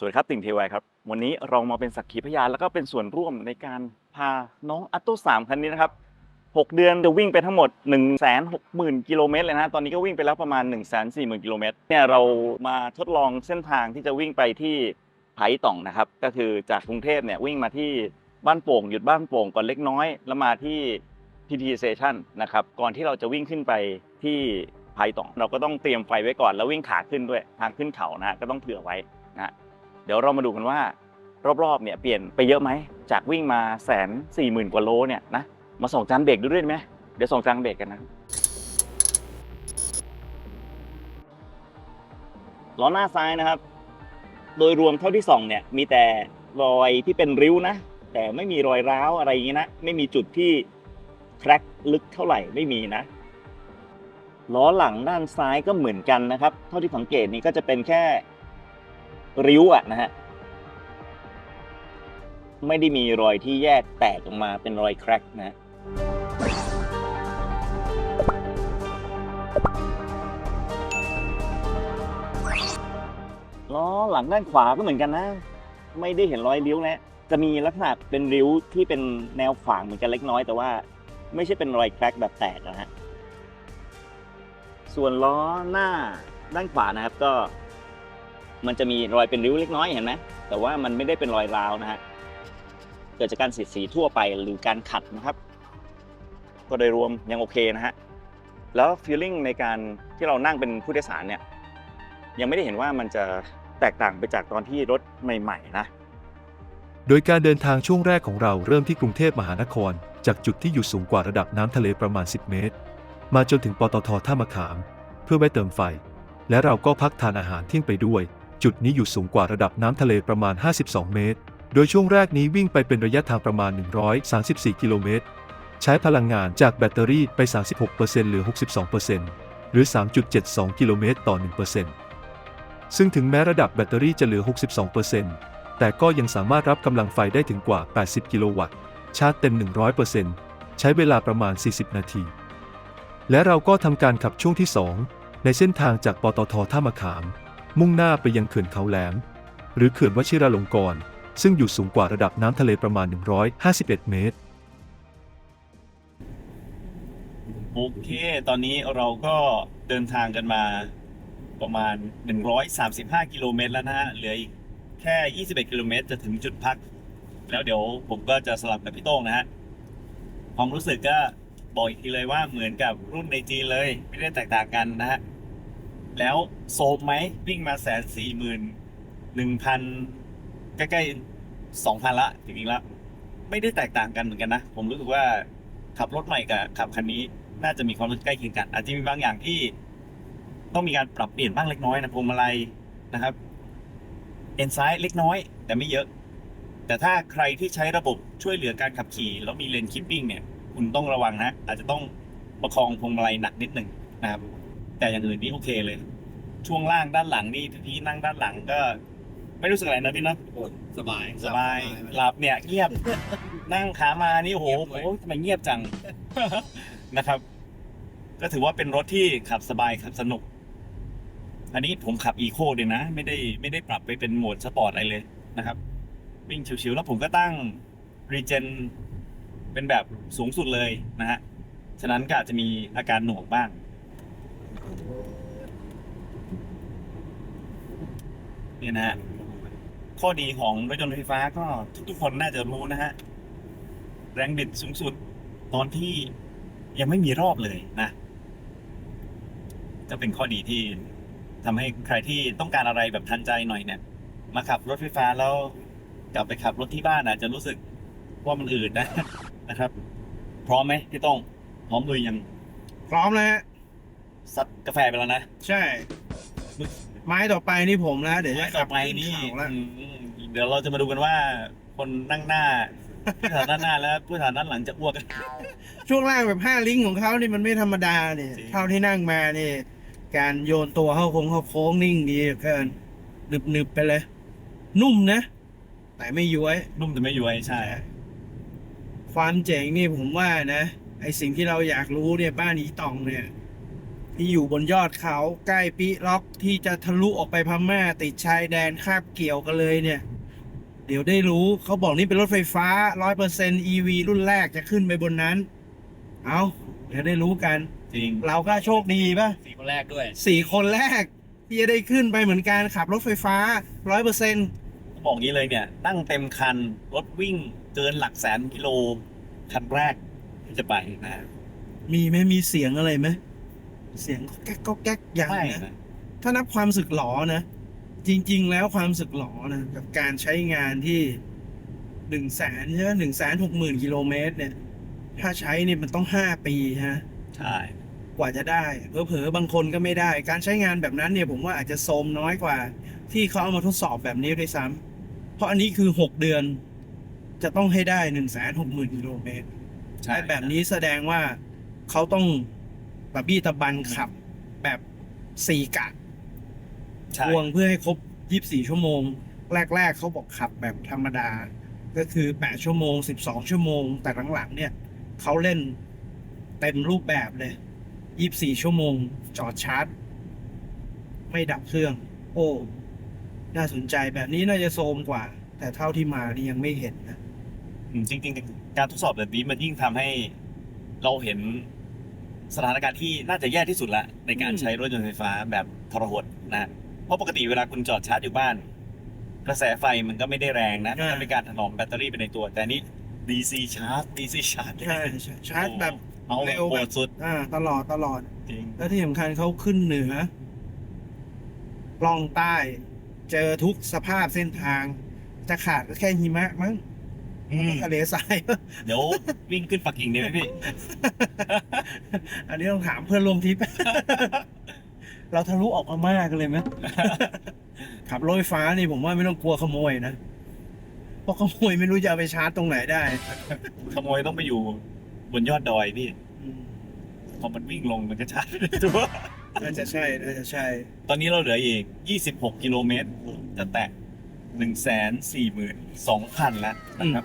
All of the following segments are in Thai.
สวัสดีครับติ่งเทวายครับ วันนี้เรามาเป็นสักขีพยานแล้วก็เป็นส่วนร่วมในการพาน้องอัตโตสามคันนี้นะครับ 6 เดือนจะวิ่งไปทั้งหมด 1 6 0 0 0 0 กิโลเมตรเลยนะ ตอนนี้ก็วิ่งไปแล้วประมาณ 1 4 0 0 0 0 กิโลเมตรเนี่ยเรามาทดลองเส้นทางที่จะวิ่งไปที่ไผ่ต่องนะครับ ก็คือจากกรุงเทพเนี่ยวิ่งมาที่บ้านโป่งหยุดบ้านโป่งก่อนเล็กน้อย แล้วมาที่ PT Station นะครับก่อนที่เราจะวิ่งขึ้นไปที่ไผ่ต่อง เราก็ต้องเตรียมไฟไว้ก่อนแล้ววิ่งขาขึ้นด้วยทางขึ้นเขานะฮะก็ต้องเผื่อไว้นะ เดี๋ยวเรามาดูกันว่ารอบๆเนี่ยเปลี่ยนไปเยอะไหมจากวิ่งมาแสนสี่หมื่นกว่าโลเนี่ยนะมาส่องจานเบรกดูด้วยไหมเดี๋ยวส่องจานเบรกกันนะล้อหน้าซ้ายนะครับ โดยรวมเท่าที่ส่องเนี่ยมีแต่รอยที่เป็นริ้วนะ แต่ไม่มีรอยร้าวอะไรอย่างนี้นะไม่มีจุดที่แคร็กลึกเท่าไหร่ไม่มีนะล้อหลังด้านซ้ายก็เหมือนกันนะครับ เท่าที่สังเกตนี่ก็จะเป็นแค่ ริ้วอะนะฮะไม่ได้มีรอยที่แยกแตกออกมาเป็นรอยแครกนะฮะล้อหลังด้านขวาก็เหมือนกันนะ ไม่ได้เห็นรอยริ้วนะจะมีลักษณะเป็นริ้วที่เป็นแนวขวางเหมือนกันเล็กน้อย แต่ว่าไม่ใช่เป็นรอยแครกแบบแตกนะฮะส่วนล้อหน้าด้านขวานะครับก็ มันจะมีรอยเป็นริ้วเล็กน้อยเห็นไหมแต่ว่ามันไม่ได้เป็นรอยร้าวนะฮะเกิดจากการเสียดสีทั่วไปหรือการขัดนะครับ ก็โดยรวมยังโอเคนะฮะแล้วฟีลลิ่งในการที่เรานั่งเป็นผู้โดยสารเนี่ยยังไม่ได้เห็นว่ามันจะแตกต่างไปจากตอนที่รถใหม่ ๆ นะ โดยการเดินทางช่วงแรกของเราเริ่มที่กรุงเทพมหานคร จากจุดที่อยู่สูงกว่าระดับน้ำทะเลประมาณ 10 เมตร มาจนถึงปตทท่ามะขาม เพื่อไว้เติมไฟ และเราก็พักทานอาหารเที่ยงไปด้วย จุดนี้อยู่สูงกว่าระดับน้ำทะเลประมาณ 52 เมตร โดยช่วงแรกนี้วิ่งไปเป็นระยะทางประมาณ 134 กิโลเมตร ใช้พลังงานจากแบตเตอรี่ไป 36%เหลือ 62%หรือ 3.72 กิโลเมตรต่อ 1%ซึ่งถึงแม้ระดับแบตเตอรี่จะเหลือ 62%แต่ก็ยังสามารถรับกำลังไฟได้ถึงกว่า 80 กิโลวัตต์ ชาร์จเต็ม 100%ใช้เวลาประมาณ 40 นาที และเราก็ทำการขับช่วงที่ 2 ในเส้นทางจากปตทท่ามะขาม มุ่งหน้าไปยังเขื่อนเขาแหลม หรือเขื่อนวชิราลงกรณ์ซึ่งอยู่สูงกว่าระดับน้ำทะเลประมาณ 151 เมตร โอเค ตอนนี้เราก็เดินทางกันมาประมาณ 135 กิโลเมตรแล้วนะฮะ เหลืออีกแค่ 21 กิโลเมตรจะถึงจุดพัก แล้วเดี๋ยวผมก็จะสลับกับพี่โต้งนะฮะ ความรู้สึกก็บอกอีกทีเลยว่าเหมือนกับรุ่นในจีนเลย ไม่ได้แตกต่างกันนะฮะ แล้วโซมไหมวิ่งมาแสนสี่หมื่นหนึ่งพันใกล้ๆสองพันละจริงๆแล้วไม่ได้แตกต่างกันเหมือนกันนะ ผมรู้สึกว่าขับรถใหม่กับขับคันนี้ น่าจะมีความรู้สึกใกล้เคียงกัน อาจจะมีบางอย่างที่ ต้องมีการปรับเปลี่ยนบ้างเล็กน้อยนะพวงมาลัยนะครับเอ็นซ้ายเล็กน้อย แต่ไม่เยอะ แต่ถ้าใครที่ใช้ระบบช่วยเหลือการขับขี่ แล้วมีเลนคิปปิ้งเนี่ย คุณต้องระวังนะ อาจจะต้องประคองพวงมาลัยหนักนิดหนึ่งนะครับ แต่อย่างอื่นนี่โอเคเลย ช่วงล่างด้านหลังนี่พี่นั่งด้านหลังก็ ไม่รู้สึกอะไรนะพี่เนาะสบายสบายหลับเนี่ยเงียบ นั่งขามานี่โอ้โหเงียบเลยโอ้ทำไมเงียบจัง นะครับ ก็ถือว่าเป็นรถที่ขับสบายขับสนุก อันนี้ผมขับอีโคเลยนะ ไม่ได้ไม่ได้ปรับไปเป็นโหมดสปอร์ตอะไรเลยนะครับ วิ่งชิวๆแล้วผมก็ตั้งรีเจนเป็นแบบสูงสุดเลยนะฮะ ฉะนั้นก็อาจจะมีอาการหน่วงบ้าง เนี่ยนะฮะข้อดีของรถยนต์ไฟฟ้าก็ทุกๆคนน่าจะรู้นะฮะ แรงบิดสูงสุดตอนที่ยังไม่มีรอบเลยนะก็เป็นข้อดีที่ทำให้ใครที่ต้องการอะไรแบบทันใจหน่อยเนี่ย มาขับรถไฟฟ้าแล้วกลับไปขับรถที่บ้านอาจจะรู้สึกว่ามันอืดนะ นะครับ พร้อมไหมพี่ต้องพร้อมลุยยังพร้อมแล้วฮะซัดกาแฟไปแล้วนะ ใช่ ไม้ต่อไปนี่ผมแล้วเดี๋ยวจะไม้ขัต่อบไปนี่ขึ้เขาแล้วอืมเดี๋ยวเราจะมาดูกันว่า คนนั่งหน้าผู้สานด้านหน้าแล้วผู้สานด้านหลังจะอ้วกกัน ช่วงล่างแบบห้าลิงก์ของเขานี่มันไม่ธรรมดาเนี่ยจริง เท่าที่นั่งมานี่ การโยนตัวเข้าโค้งเข้าโค้งนิ่งดีเหลือเกินหนึบหนึบๆไปเลย นุ่มนะ แต่ไม่ย้วย นุ่มแต่ไม่ย้วยใช่ ความเจ๋งนี่ผมว่านะ ไอสิ่งที่เราอยากรู้เนี่ยบ้านอีตองเนี่ย ที่อยู่บนยอดเขาใกล้ปิล็อกที่จะทะลุออกไปพม่าติดชายแดนคาบเกี่ยวกันเลยเนี่ย เดี๋ยวได้รู้เขาบอกนี่เป็นรถไฟฟ้า 100% EV รุ่นแรกจะขึ้นไปบนนั้น เอาเดี๋ยวได้รู้กัน จริงเราก็โชคดีป่ะสี่คนแรกด้วยสี่คนแรก ที่จะได้ขึ้นไปเหมือนกันขับรถไฟฟ้า 100%บอกงี้เลยเนี่ยนั่งเต็มคัน รถวิ่งเกินหลักแสนกิโล คันแรกที่จะไปนะ มีไหมมีเสียงอะไรไหม เสียงก็แก๊กก็แก๊กอย่างไม่นะนะถ้านับความสึกหลอนะ จริง ๆ แล้วความสึกหลอนะกับการใช้งานที่หนึ่งแสนใช่ไหมหนึ่งแสนหกหมื่นกิโลเมตรเนี่ย ถ้าใช้เนี่ยมันต้องห้าปีฮะ ใช่กว่าจะได้เผลอๆบางคนก็ไม่ได้ การใช้งานแบบนั้นเนี่ยผมว่าอาจจะโทรมน้อยกว่า ที่เขาเอามาทดสอบแบบนี้ด้วยซ้ำเพราะอันนี้คือหกเดือน จะต้องให้ได้หนึ่งแสนหกหมื่นกิโลเมตรใช่ไอ้แบบนี้แสดงว่าเขาต้อง บะบี้ตะบันขับ แบบสี่กะใช่ทวงเพื่อให้ครบ24ชั่วโมง แรก ๆเขาบอกขับแบบธรรมดา ก็คือ8ชั่วโมง12ชั่วโมง แต่หลังๆเนี่ยเขาเล่นเต็มรูปแบบเลย24ชั่วโมง จอดชาร์จ ไม่ดับเครื่อง โอ้ น่าสนใจแบบนี้น่าจะโซมกว่า แต่เท่าที่มานี่ยังไม่เห็นนะอืมจริง ๆ การทดสอบแบบนี้มันยิ่งทำให้เราเห็น สถานการณ์ที่น่าจะแย่ที่สุดละในการอืมใช้รถยนต์ไฟฟ้าแบบทรหดนะเพราะปกติเวลาคุณจอดชาร์จอยู่บ้าน กระแสไฟมันก็ไม่ได้แรงนะมันเป็นการถนอมแบตเตอรี่ไปในตัว แต่นี่ DC ชาร์จ DC ชาร์จใช่ใช่ชาร์จแบบเอาแบบเร็วโหแบบดสุดอ่าตลอดตลอด จริง แล้วที่สำคัญเขาขึ้นเหนือล่องใต้ เจอทุกสภาพเส้นทาง จะขาดก็แค่หิมะมั้ง อืมทะเลทราย เดี๋ยววิ่งขึ้นปักกิ่งได้ไหมพี่ อันนี้ต้องถามเพื่อนร่วมทริป เราทะลุออกมามากกันเลยไหม ขับรถไฟฟ้านี่ผมว่าไม่ต้องกลัวขโมยนะ เพราะขโมยไม่รู้จะเอาไปชาร์จตรงไหนได้ขโมยต้องไปอยู่บนยอดดอยพี่ อืมพอมันวิ่งลงมันก็ชาร์จไม่ได้ตัวน่าจะใช่น่าจะใช่ ตอนนี้เราเหลืออีก 26 กิโลเมตร จะแตะ 142,000แล้วนะครับ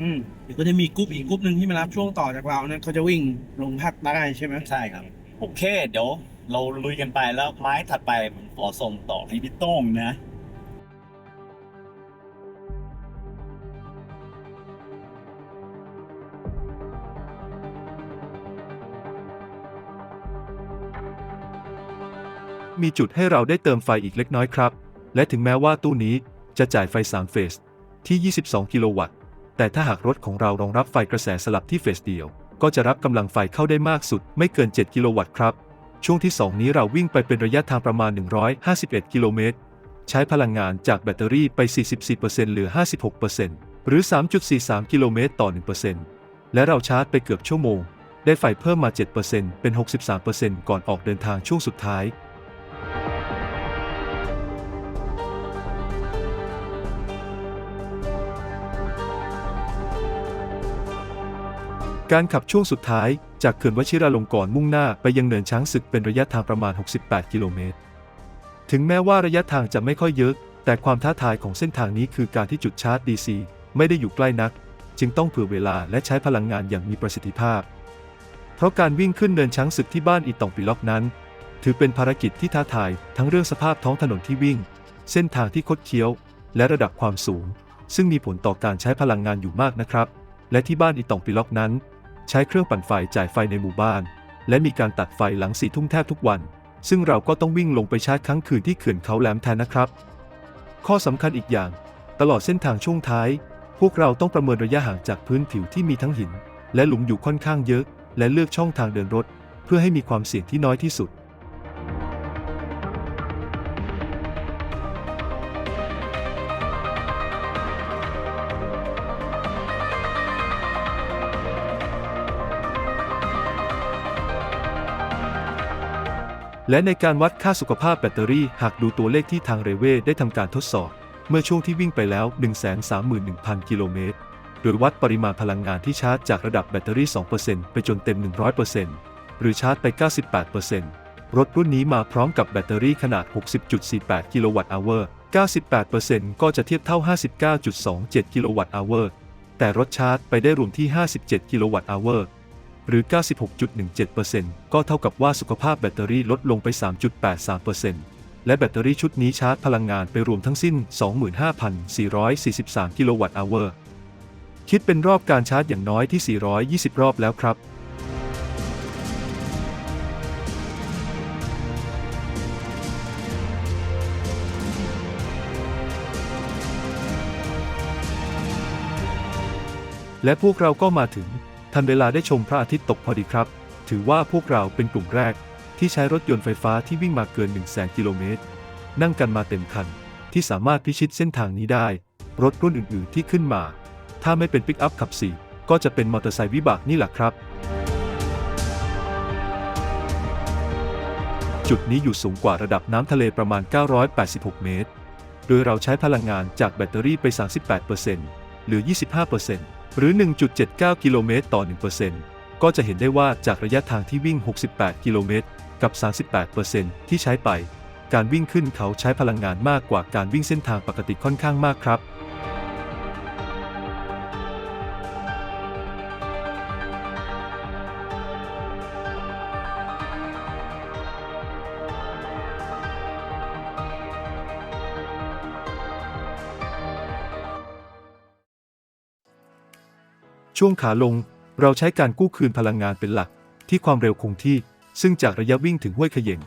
อืมเดี๋ยวก็จะมีกรุ๊ปอีกกรุ๊ปหนึ่งที่มารับช่วงต่อจากเรานั้นเขาจะวิ่งลงภาคใต้ใช่ไหมใช่ครับ โอเค เดี๋ยวเราลุยกันไปแล้วไม้ถัดไปผมขอส่งต่อให้พี่โต้งนะ มีจุดให้เราได้เติมไฟอีกเล็กน้อยครับ และถึงแม้ว่าตู้นี้ จะจ่ายไฟ 3 เฟสที่ 22 กิโลวัตต์ แต่ถ้าหากรถของเรารองรับไฟกระแสสลับที่เฟสเดียว ก็จะรับกำลังไฟเข้าได้มากสุดไม่เกิน 7 กิโลวัตต์ครับ ช่วงที่ 2 นี้เราวิ่งไปเป็นระยะทางประมาณ 151 กิโลเมตร ใช้พลังงานจากแบตเตอรี่ไป 44%เหลือ 56%หรือ 3.43 กิโลเมตรต่อ 1%และเราชาร์จไปเกือบชั่วโมง ได้ไฟเพิ่มมา 7%เป็น 63%ก่อนออกเดินทางช่วงสุดท้าย การขับช่วงสุดท้าย จากเขื่อนวชิราลงกรณ์มุ่งหน้าไปยังเนินช้างศึกเป็นระยะทางประมาณ 68 กิโลเมตร ถึงแม้ว่าระยะทางจะไม่ค่อยเยอะ แต่ความท้าทายของเส้นทางนี้คือการที่จุดชาร์จ DC ไม่ได้อยู่ใกล้นัก จึงต้องเผื่อเวลาและใช้พลังงานอย่างมีประสิทธิภาพ เพราะการวิ่งขึ้นเนินช้างศึกที่บ้านอีตองปีล็อกนั้น ถือเป็นภารกิจที่ท้าทายทั้งเรื่องสภาพท้องถนนที่วิ่ง เส้นทางที่คดเคี้ยว และระดับความสูง ซึ่งมีผลต่อการใช้พลังงานอยู่มากนะครับและที่บ้านอีตองปีล็อกนั้น ใช้เครื่องปั่นไฟจ่ายไฟในหมู่บ้าน และมีการตัดไฟหลังสี่ทุ่มแทบทุกวัน ซึ่งเราก็ต้องวิ่งลงไปชาร์จครั้งคืนที่เขื่อนเขาแหลมแทนนะครับ ข้อสำคัญอีกอย่าง ตลอดเส้นทางช่วงท้าย พวกเราต้องประเมินระยะห่างจากพื้นผิวที่มีทั้งหิน และหลุมอยู่ค่อนข้างเยอะ และเลือกช่องทางเดินรถ เพื่อให้มีความเสี่ยงที่น้อยที่สุด และในการวัดค่าสุขภาพแบตเตอรี่หากดูตัวเลขที่ทางเรเวได้ทำการทดสอบ เมื่อช่วงที่วิ่งไปแล้ว 131,000 กิโลเมตร โดยวัดปริมาณพลังงานที่ชาร์จจากระดับแบตเตอรี่ 2%ไปจนเต็ม 100%หรือชาร์จไป 98%รถรุ่นนี้มาพร้อมกับแบตเตอรี่ขนาด 60.48 กิโลวัตต์อเวอร์ 98%ก็จะเทียบเท่า 59.27 กิโลวัตต์อเวอร์ แต่รถชาร์จไปได้รวมที่ 57 กิโลวัตต์อเวอร์ หรือ 96.17%ก็เท่ากับว่าสุขภาพแบตเตอรี่ลดลงไป 3.83%และแบตเตอรี่ชุดนี้ชาร์จพลังงานไปรวมทั้งสิ้น 25,443 กิโลวัตต์อเวอร์ คิดเป็นรอบการชาร์จอย่างน้อยที่ 420 รอบแล้วครับและพวกเราก็มาถึง ทันเวลาได้ชมพระอาทิตย์ตกพอดีครับ ถือว่าพวกเราเป็นกลุ่มแรก ที่ใช้รถยนต์ไฟฟ้าที่วิ่งมาเกิน 1 0 0 0 0แกิโลเมตร นั่งกันมาเต็มคัน ที่สามารถพิชิตเส้นทางนี้ได้ รถรุ่นอื่นๆที่ขึ้นมา ถ้าไม่เป็นปิกอัพขับ4ก็จะเป็นมอเตอร์ไซค์วิบากนี่แหละครับ จุดนี้อยู่สูงกว่าระดับน้ำทะเลประมาณ 986 เมตร โดยเราใช้พลังงานจากแบตเตอรี่ไป 38%หรือ 25% หรือ 1.79 กิโลเมตรต่อ 1%ก็จะเห็นได้ว่าจากระยะทางที่วิ่ง 68 กิโลเมตร กับ 38%ที่ใช้ไป การวิ่งขึ้นเขาใช้พลังงานมากกว่าการวิ่งเส้นทางปกติค่อนข้างมากครับ ช่วงขาลง เราใช้การกู้คืนพลังงานเป็นหลัก ที่ความเร็วคงที่ ซึ่งจากระยะวิ่งถึงห้วยขย่ง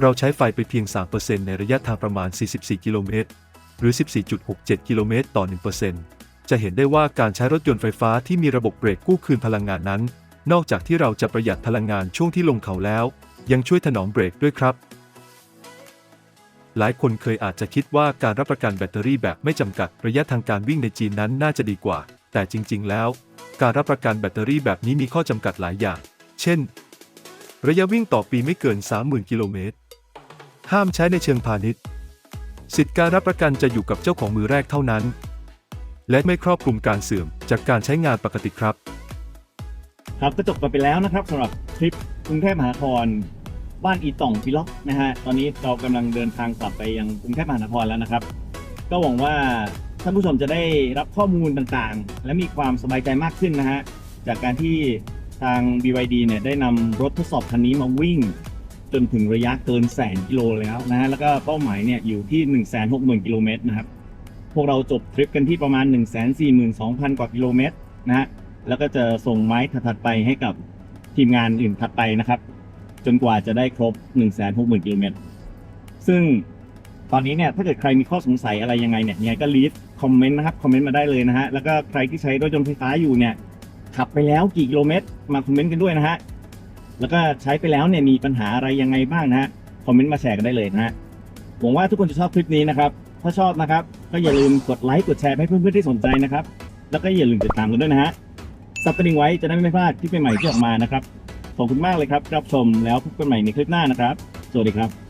เราใช้ไฟไปเพียง 3%ในระยะทางประมาณ 44 กิโลเมตร หรือ 14.67 กิโลเมตรต่อ 1%จะเห็นได้ว่าการใช้รถยนต์ไฟฟ้าที่มีระบบเบรกกู้คืนพลังงานนั้น นอกจากที่เราจะประหยัดพลังงานช่วงที่ลงเขาแล้ว ยังช่วยถนอมเบรกด้วยครับ หลายคนเคยอาจจะคิดว่าการรับประกันแบตเตอรี่แบบไม่จำกัดระยะทางการวิ่งในจีนนั้นน่าจะดีกว่า แต่จริง ๆ แล้ว การรับประกันแบตเตอรี่แบบนี้มีข้อจำกัดหลายอย่าง เช่น ระยะวิ่งต่อปีไม่เกิน 30,000 กิโลเมตร ห้ามใช้ในเชิงพาณิชย์ สิทธิการรับประกันจะอยู่กับเจ้าของมือแรกเท่านั้น และไม่ครอบคลุมการเสื่อมจากการใช้งานปกติครับ ครับก็จบกันไปแล้วนะครับสำหรับทริปกรุงเทพมหานครบ้านอีต่องพิล็อกนะฮะตอนนี้เรากำลังเดินทางกลับไปยังกรุงเทพมหานครแล้วนะครับ ก็หวังว่า ท่านผู้ชมจะได้รับข้อมูลต่างๆ และมีความสบายใจมากขึ้นนะฮะ จากการที่ทาง BYD เนี่ยได้นำรถทดสอบคันนี้มาวิ่ง จนถึงระยะเกินแสนกิโลแล้วนะฮะ แล้วก็เป้าหมายเนี่ยอยู่ที่ 1 6 0 0 0 0 กิโลเมตรนะครับ พวกเราจบทริปกันที่ประมาณ 1 4 2 0 0 0 กว่ากิโลเมตรนะฮะ แล้วก็จะส่งไม้ถัดไปให้กับทีมงานอื่นถัดไปนะครับ จนกว่าจะได้ครบ 1 6 0 0 0 0 กิโลเมตร ซึ่ง ตอนนี้เนี่ยถ้าเกิดใครมีข้อสงสัยอะไรยังไงเนี่ยยังไงก็รีดคอมเมนต์นะครับคอมเมนต์มาได้เลยนะฮะแล้วก็ใครที่ใช้รถยนต์ไฟฟ้าอยู่เนี่ยขับไปแล้วกี่กิโลเมตรมาคอมเมนต์กันด้วยนะฮะแล้วก็ใช้ไปแล้วเนี่ยมีปัญหาอะไรยังไงบ้างนะฮะคอมเมนต์มาแชร์กันได้เลยนะฮะหวังว่าทุกคนจะชอบคลิปนี้นะครับถ้าชอบนะครับก็อย่าลืมกดไลค์กดแชร์ให้เพื่อนๆที่สนใจนะครับแล้วก็อย่าลืมติดตามกันด้วยนะฮะซับกระดิ่งไว้จะได้ไม่พลาดคลิปใหม่ๆที่ออกมานะครับขอบคุณมากเลยครับรับชมแล้วพบกันใหม่ในคลิปหน้านะครับ สวัสดีครับ